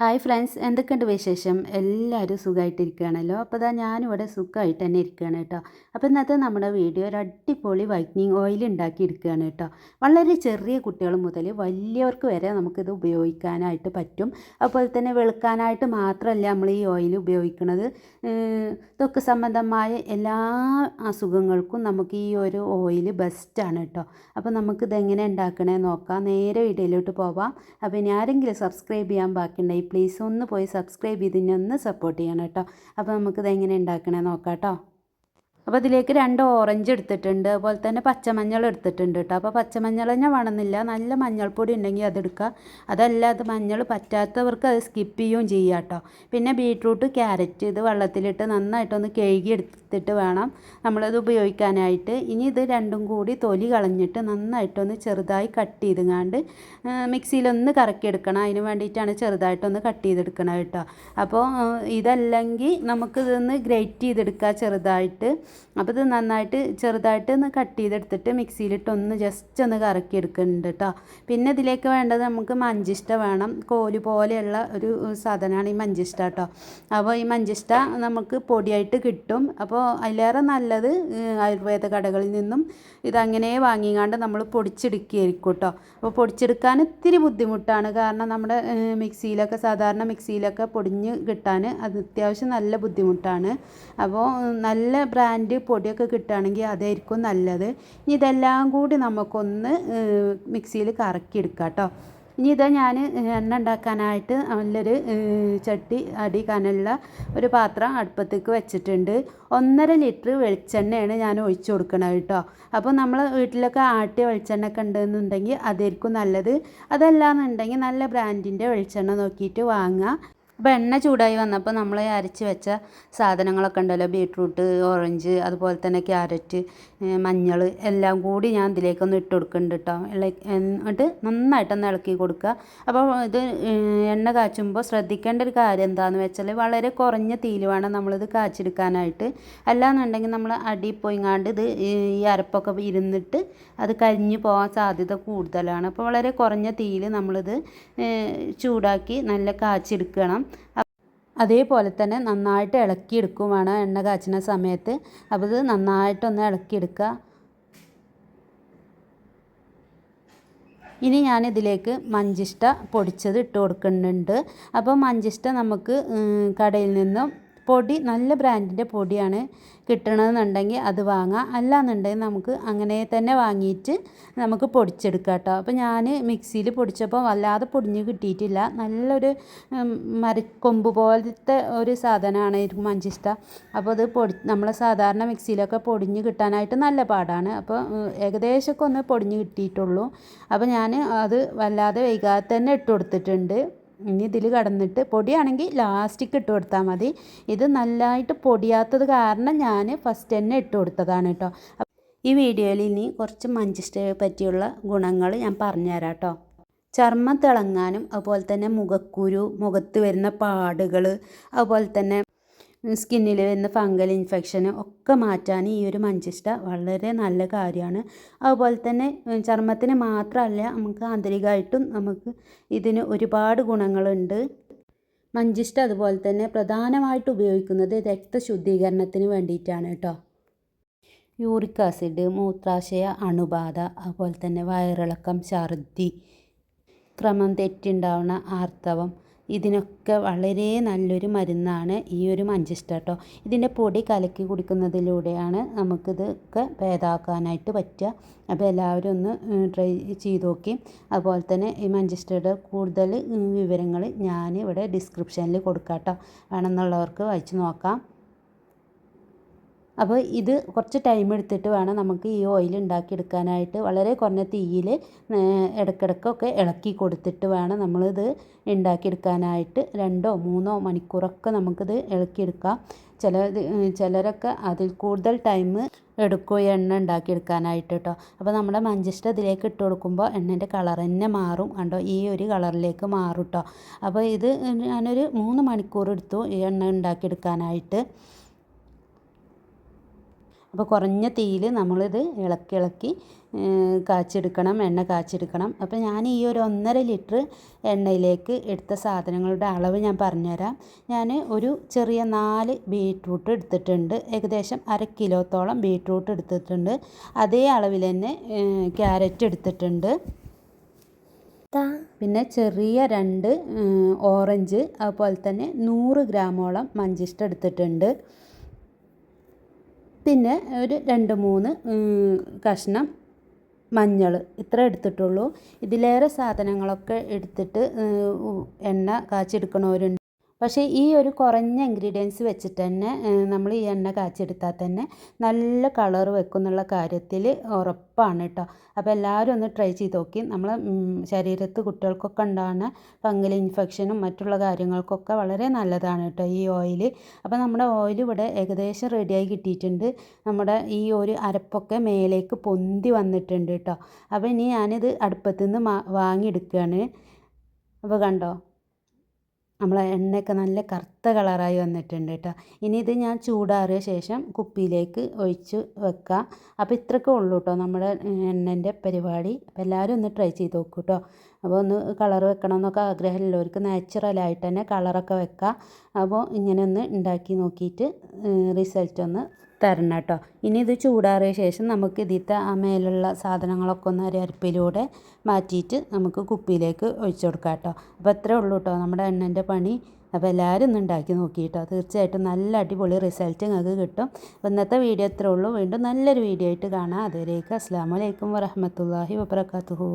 Hi friends എന്തൊക്കെയുണ്ട് വിശേഷം? എല്ലാവരും സുഖമായിട്ടിരിക്കുകയാണല്ലോ അപ്പോൾ ഇതാ ഞാനിവിടെ സുഖമായിട്ട് തന്നെ ഇരിക്കുകയാണ് കേട്ടോ. അപ്പോൾ ഇന്നത്തെ നമ്മുടെ വീഡിയോ ഒരു അടിപൊളി വൈറ്റനിങ് ഓയിൽ ഉണ്ടാക്കി എടുക്കുകയാണ് കേട്ടോ. വളരെ ചെറിയ കുട്ടികൾ മുതൽ വലിയവർക്ക് വരെ നമുക്കിത് ഉപയോഗിക്കാനായിട്ട് പറ്റും. അതുപോലെ തന്നെ വെളുക്കാനായിട്ട് മാത്രമല്ല നമ്മൾ ഈ ഓയിൽ ഉപയോഗിക്കുന്നത്. ത്വക്ക് സംബന്ധമായ എല്ലാ അസുഖങ്ങൾക്കും നമുക്ക് ഈ ഒരു ഓയിൽ ബെസ്റ്റാണ് കേട്ടോ. അപ്പോൾ നമുക്കിത് എങ്ങനെ ഉണ്ടാക്കണേ നോക്കാം. നേരെ വീഡിയോയിലോട്ട് പോവാം. അപ്പോൾ ഇനി ആരെങ്കിലും സബ്സ്ക്രൈബ് ചെയ്യാൻ ബാക്കിയുണ്ടെങ്കിൽ പ്ലീസ് ഒന്ന് പോയി സബ്സ്ക്രൈബ് ചെയ്തിനെ ഒന്ന് സപ്പോർട്ട് ചെയ്യണം കേട്ടോ. അപ്പോൾ നമുക്കിത് എങ്ങനെ ഉണ്ടാക്കണേ നോക്കാം കേട്ടോ അപ്പോൾ ഇതിലേക്ക് രണ്ട് ഓറഞ്ച് എടുത്തിട്ടുണ്ട്. അതുപോലെ തന്നെ പച്ചമഞ്ഞൾ എടുത്തിട്ടുണ്ട് കേട്ടോ അപ്പോൾ പച്ചമഞ്ഞൾ തന്നെ വേണമെന്നില്ല. നല്ല മഞ്ഞൾപ്പൊടി ഉണ്ടെങ്കിൽ അതെടുക്കുക അതല്ല അത് മഞ്ഞൾ പറ്റാത്തവർക്ക് അത് സ്കിപ്പ് ചെയ്യുകയും ചെയ്യുക കേട്ടോ പിന്നെ ബീട്രൂട്ട് ക്യാരറ്റ് ഇത് വെള്ളത്തിലിട്ട് നന്നായിട്ടൊന്ന് കഴുകി എടുത്തിട്ട് വേണം നമ്മളത് ഉപയോഗിക്കാനായിട്ട്. ഇനി ഇത് രണ്ടും കൂടി തൊലി കളഞ്ഞിട്ട് നന്നായിട്ടൊന്ന് ചെറുതായി കട്ട് ചെയ്തുങ്ങാണ്ട് മിക്സിയിലൊന്ന് കറക്കിയെടുക്കണം. അതിന് വേണ്ടിയിട്ടാണ് ചെറുതായിട്ടൊന്ന് കട്ട് ചെയ്തെടുക്കണം കേട്ടോ അപ്പോൾ ഇതല്ലെങ്കിൽ നമുക്കിതൊന്ന് ഗ്രേറ്റ് ചെയ്തെടുക്കുക ചെറുതായിട്ട്. അപ്പോൾ ഇത് നന്നായിട്ട് ചെറുതായിട്ട് ഒന്ന് കട്ട് ചെയ്തെടുത്തിട്ട് മിക്സിയിലിട്ട് ഒന്ന് ജസ്റ്റ് ഒന്ന് കറക്കി എടുക്കുന്നുണ്ട് കേട്ടോ പിന്നെ ഇതിലേക്ക് വേണ്ടത് നമുക്ക് മഞ്ചിഷ്ട വേണം. കോൽ പോലെയുള്ള ഒരു സാധനമാണ് ഈ മഞ്ചിഷ്ട കേട്ടോ അപ്പോൾ ഈ മഞ്ചിഷ്ട നമുക്ക് പൊടിയായിട്ട് കിട്ടും. അപ്പോൾ അതിലേറെ നല്ലത് ആയുർവേദ കടകളിൽ നിന്നും ഇതങ്ങനെ വാങ്ങിക്കാണ്ട് നമ്മൾ പൊടിച്ചെടുക്കുകയായിരിക്കും കേട്ടോ അപ്പോൾ പൊടിച്ചെടുക്കാൻ ഇത്തിരി ബുദ്ധിമുട്ടാണ്. കാരണം നമ്മുടെ മിക്സിയിലൊക്കെ സാധാരണ മിക്സിയിലൊക്കെ പൊടിഞ്ഞ് കിട്ടാൻ അത് അത്യാവശ്യം നല്ല ബുദ്ധിമുട്ടാണ്. അപ്പോൾ നല്ല ബ്രാൻഡ് ബ്രാൻഡ് പൊടിയൊക്കെ കിട്ടുകയാണെങ്കിൽ അതായിരിക്കും നല്ലത്. ഇനി ഇതെല്ലാം കൂടി നമുക്കൊന്ന് മിക്സിയിൽ കറക്കിയെടുക്കാം കേട്ടോ ഇനി ഇതാ ഞാൻ എണ്ണ ഉണ്ടാക്കാനായിട്ട് നല്ലൊരു ചട്ടി അടി കനലുള്ള ഒരു പാത്രം അടുപ്പത്തേക്ക് വെച്ചിട്ടുണ്ട്. ഒന്നര ലിറ്റർ വെളിച്ചെണ്ണയാണ് ഞാൻ ഒഴിച്ചു കൊടുക്കണത് കേട്ടോ. അപ്പോൾ നമ്മൾ വീട്ടിലൊക്കെ ആട്ടിയ വെളിച്ചെണ്ണ ഒക്കെ ഉണ്ടെന്നുണ്ടെങ്കിൽ അതായിരിക്കും നല്ലത്. അതല്ലാന്നുണ്ടെങ്കിൽ നല്ല ബ്രാൻഡിന്റെ വെളിച്ചെണ്ണ നോക്കിയിട്ട് വാങ്ങുക. അപ്പോൾ എണ്ണ ചൂടായി വന്നപ്പോൾ നമ്മൾ അരച്ച് വെച്ച സാധനങ്ങളൊക്കെ ഉണ്ടല്ലോ. ബീട്രൂട്ട് ഓറഞ്ച് അതുപോലെ തന്നെ ക്യാരറ്റ് മഞ്ഞൾ എല്ലാം കൂടി ഞാൻ ഇതിലേക്കൊന്ന് ഇട്ട് കൊടുക്കുന്നുണ്ട് കേട്ടോ എന്നിട്ട് നന്നായിട്ടൊന്ന് ഇളക്കി കൊടുക്കുക. അപ്പോൾ ഇത് എണ്ണ കാച്ചുമ്പോൾ ശ്രദ്ധിക്കേണ്ട ഒരു കാര്യം എന്താണെന്ന് വെച്ചാൽ വളരെ കുറഞ്ഞ തീയിൽ വേണം നമ്മളിത് കാച്ചെടുക്കാനായിട്ട്. അല്ലാന്നുണ്ടെങ്കിൽ നമ്മൾ അടി പോയിങ്ങാണ്ട് ഇത് ഈ അരപ്പൊക്കെ ഇരുന്നിട്ട് അത് കരിഞ്ഞു പോകാൻ സാധ്യത കൂടുതലാണ്. അപ്പോൾ വളരെ കുറഞ്ഞ തീയിൽ നമ്മളിത് ചൂടാക്കി നല്ല കാച്ചെടുക്കണം. അതേപോലെ തന്നെ നന്നായിട്ട് ഇളക്കിയെടുക്കും വേണം എണ്ണ കാച്ചുന്ന സമയത്ത്. അപ്പോൾ ഇത് നന്നായിട്ടൊന്ന് ഇളക്കിയെടുക്കുക. ഇനി ഞാനിതിലേക്ക് മഞ്ചിഷ്ട പൊടിച്ചത് ഇട്ട് കൊടുക്കുന്നുണ്ട്. അപ്പോൾ മഞ്ചിഷ്ട നമുക്ക് കടയിൽ നിന്നും പൊടി നല്ല ബ്രാൻഡിന്റെ പൊടിയാണ് കിട്ടണമെന്നുണ്ടെങ്കിൽ അത് വാങ്ങാം. അല്ലാന്നുണ്ടെങ്കിൽ നമുക്ക് അങ്ങനെ തന്നെ വാങ്ങിയിട്ട് നമുക്ക് പൊടിച്ചെടുക്കാം കേട്ടോ. അപ്പോൾ ഞാൻ മിക്സിയിൽ പൊടിച്ചപ്പോൾ വല്ലാതെ പൊടിഞ്ഞ് കിട്ടിയിട്ടില്ല. നല്ലൊരു മരക്കൊമ്പ് പോലത്തെ ഒരു സാധനമാണ് മഞ്ചിഷ്ട. അപ്പോൾ അത് പൊടി നമ്മൾ സാധാരണ മിക്സിയിലൊക്കെ പൊടിഞ്ഞ് കിട്ടാനായിട്ട് നല്ല പാടാണ്. അപ്പോൾ ഏകദേശമൊക്കെ ഒന്ന് പൊടിഞ്ഞ് കിട്ടിയിട്ടുള്ളൂ. അപ്പോൾ ഞാൻ അത് വല്ലാതെ വൈകാതെ തന്നെ ഇട്ട് കൊടുത്തിട്ടുണ്ട്. ഇനി ഇതിൽ കടന്നിട്ട് പൊടിയാണെങ്കിൽ ലാസ്റ്റിക്ക് ഇട്ട് കൊടുത്താൽ മതി. ഇത് നല്ലതായിട്ട് പൊടിയാത്തത് കാരണം ഞാൻ ഫസ്റ്റ് തന്നെ ഇട്ട് കൊടുത്തതാണ് കേട്ടോ ഈ വീഡിയോയിൽ ഇനി കുറച്ച് മഞ്ചിസ്റ്റയെ പറ്റിയുള്ള ഗുണങ്ങൾ ഞാൻ പറഞ്ഞുതരാം കേട്ടോ ചർമ്മം തിളങ്ങാനും അതുപോലെ തന്നെ മുഖക്കുരു മുഖത്ത് വരുന്ന പാടുകൾ അതുപോലെ തന്നെ സ്കിന്നിൽ വരുന്ന ഫംഗൽ ഇൻഫെക്ഷന് ഒക്കെ മാറ്റാൻ ഈ ഒരു മഞ്ചിഷ്ട വളരെ നല്ല കാര്യമാണ്. അതുപോലെ തന്നെ ചർമ്മത്തിന് മാത്രമല്ല നമുക്ക് ആന്തരികമായിട്ടും നമുക്ക് ഇതിന് ഒരുപാട് ഗുണങ്ങളുണ്ട്. മഞ്ചിഷ്ട അതുപോലെ തന്നെ പ്രധാനമായിട്ട് ഉപയോഗിക്കുന്നത് രക്തശുദ്ധീകരണത്തിന് വേണ്ടിയിട്ടാണ് കേട്ടോ. യൂറിക് ആസിഡ് മൂത്രാശയ അണുബാധ അതുപോലെ തന്നെ വയറിളക്കം ഛർദി ക്രമം തെറ്റുണ്ടാവുന്ന ആർത്തവം ഇതിനൊക്കെ വളരെ നല്ലൊരു മരുന്നാണ് ഈ ഒരു മഞ്ചിഷ്ട കേട്ടോ ഇതിന്റെ പൊടി കലക്കി കുടിക്കുന്നതിലൂടെയാണ് നമുക്കിതൊക്കെ ഭേദമാക്കാനായിട്ട് പറ്റുക. അപ്പോൾ എല്ലാവരും ഒന്ന് ട്രൈ ചെയ്ത് നോക്കി. അതുപോലെ തന്നെ ഈ മഞ്ചിസ്റ്റയുടെ കൂടുതൽ വിവരങ്ങൾ ഞാൻ ഇവിടെ ഡിസ്ക്രിപ്ഷനിൽ കൊടുക്കാം കേട്ടോ വേണമെന്നുള്ളവർക്ക് വായിച്ച് നോക്കാം. അപ്പോൾ ഇത് കുറച്ച് ടൈം എടുത്തിട്ട് വേണം നമുക്ക് ഈ ഓയിൽ ഉണ്ടാക്കിയെടുക്കാനായിട്ട്. വളരെ കുറഞ്ഞ തീയിൽ ഇടയ്ക്കിടയ്ക്കൊക്കെ ഇളക്കി കൊടുത്തിട്ട് വേണം നമ്മളിത് ഉണ്ടാക്കിയെടുക്കാനായിട്ട്. രണ്ടോ മൂന്നോ മണിക്കൂറൊക്കെ നമുക്കിത് ഇളക്കിയെടുക്കാം. ചില ചിലരൊക്കെ അതിൽ കൂടുതൽ ടൈം എടുക്കും എണ്ണ ഉണ്ടാക്കിയെടുക്കാനായിട്ട് കേട്ടോ അപ്പോൾ നമ്മുടെ മഞ്ചിഷ്ട ഇതിലേക്ക് ഇട്ട് കൊടുക്കുമ്പോൾ എണ്ണന്റെ കളർ തന്നെ മാറും. കണ്ടോ? ഈ ഒരു കളറിലേക്ക് മാറും കേട്ടോ അപ്പോൾ ഇത് ഞാനൊരു മൂന്ന് മണിക്കൂർ എടുത്തു ഈ എണ്ണ ഉണ്ടാക്കിയെടുക്കാനായിട്ട്. അപ്പോൾ കുറഞ്ഞ തീയിൽ നമ്മളിത് ഇളക്കി ഇളക്കി കാച്ചെടുക്കണം എണ്ണ കാച്ചെടുക്കണം. അപ്പോൾ ഞാൻ ഈ ഒരു ഒന്നര ലിറ്റർ എണ്ണയിലേക്ക് എടുത്ത സാധനങ്ങളുടെ അളവ് ഞാൻ പറഞ്ഞുതരാം. ഞാൻ ഒരു ചെറിയ നാല് ബീട്രൂട്ട് എടുത്തിട്ടുണ്ട്. ഏകദേശം അര കിലോത്തോളം ബീട്രൂട്ട് എടുത്തിട്ടുണ്ട്. അതേ അളവിൽ തന്നെ ക്യാരറ്റ് എടുത്തിട്ടുണ്ട്. പിന്നെ ചെറിയ രണ്ട് ഓറഞ്ച് അതുപോലെ തന്നെ നൂറ് ഗ്രാമോളം മഞ്ചിഷ്ട എടുത്തിട്ടുണ്ട്. പിന്നെ ഒരു രണ്ട് മൂന്ന് കഷ്ണം മഞ്ഞൾ ഇത്ര എടുത്തിട്ടുള്ളൂ. ഇതിലേറെ സാധനങ്ങളൊക്കെ എടുത്തിട്ട് എണ്ണ കാച്ചെടുക്കണവരുണ്ട്. പക്ഷേ ഈ ഒരു കുറഞ്ഞ ഇൻഗ്രീഡിയൻസ് വെച്ചിട്ട് തന്നെ നമ്മൾ ഈ എണ്ണ കാച്ചെടുത്താൽ തന്നെ നല്ല കളർ വെക്കുന്നുള്ള കാര്യത്തിൽ ഉറപ്പാണ് കേട്ടോ. അപ്പോൾ എല്ലാവരും ഒന്ന് ട്രൈ ചെയ്ത് നോക്കി. നമ്മൾ ശരീരത്ത് കുട്ടികൾക്കൊക്കെ ഉണ്ടാകുന്ന ഫംഗൽ ഇൻഫെക്ഷനും മറ്റുള്ള കാര്യങ്ങൾക്കൊക്കെ വളരെ നല്ലതാണ് കേട്ടോ ഈ ഓയിൽ അപ്പോൾ നമ്മുടെ ഓയിൽ ഇവിടെ ഏകദേശം റെഡിയായി കിട്ടിയിട്ടുണ്ട്. നമ്മുടെ ഈ ഒരു അരപ്പൊക്കെ മേലേക്ക് പൊന്തി വന്നിട്ടുണ്ട് കേട്ടോ. അപ്പോൾ ഇനി ഞാനിത് അടുപ്പത്തു നിന്ന് വാങ്ങിയെടുക്കുകയാണ്. അപ്പോൾ കണ്ടോ? നമ്മളെ എണ്ണയൊക്കെ നല്ല കറുത്ത കളറായി വന്നിട്ടുണ്ട് കേട്ടോ. ഇനി ഇത് ഞാൻ ചൂടാറിയ ശേഷം കുപ്പിയിലേക്ക് ഒഴിച്ച് വെക്കാം. അപ്പോൾ ഇത്രയൊക്കെ ഉള്ളൂ കേട്ടോ നമ്മുടെ എണ്ണന്റെ പരിപാടി. അപ്പോൾ എല്ലാവരും ഒന്ന് ട്രൈ ചെയ്ത് നോക്കൂ കേട്ടോ. അപ്പോൾ ഒന്ന് കളർ വെക്കണം എന്നൊക്കെ ആഗ്രഹമുള്ളവർക്ക് നാച്ചുറലായിട്ട് തന്നെ കളറൊക്കെ വെക്കാം. അപ്പോൾ ഇങ്ങനെ ഒന്ന് ഉണ്ടാക്കി നോക്കിയിട്ട് റിസൾട്ട് ഒന്ന് തരണം കേട്ടോ. ഇനി ഇത് ചൂടാറിയ ശേഷം നമുക്ക് ഇതിത്തെ ആ മേലുള്ള സാധനങ്ങളൊക്കെ ഒന്ന് ഒരു അരിപ്പിലൂടെ മാറ്റിയിട്ട് നമുക്ക് കുപ്പിയിലേക്ക് ഒഴിച്ചു കൊടുക്കാം കേട്ടോ. അപ്പോൾ അത്രേ ഉള്ളൂ കേട്ടോ നമ്മുടെ എണ്ണന്റെ പണി. അപ്പോൾ എല്ലാവരും ഒന്ന് ഉണ്ടാക്കി നോക്കിയിട്ടോ തീർച്ചയായിട്ടും നല്ല അടിപൊളി റിസൾട്ട് നിങ്ങൾക്ക് കിട്ടും. അപ്പോൾ ഇന്നത്തെ വീഡിയോ ഇത്രേ ഉള്ളൂ. വീണ്ടും നല്ലൊരു വീഡിയോ ആയിട്ട് കാണാം. അതുവരേക്കും അസ്സാം വലൈക്കും വരഹമത്തല്ലാഹി വബർക്കാത്തുഹു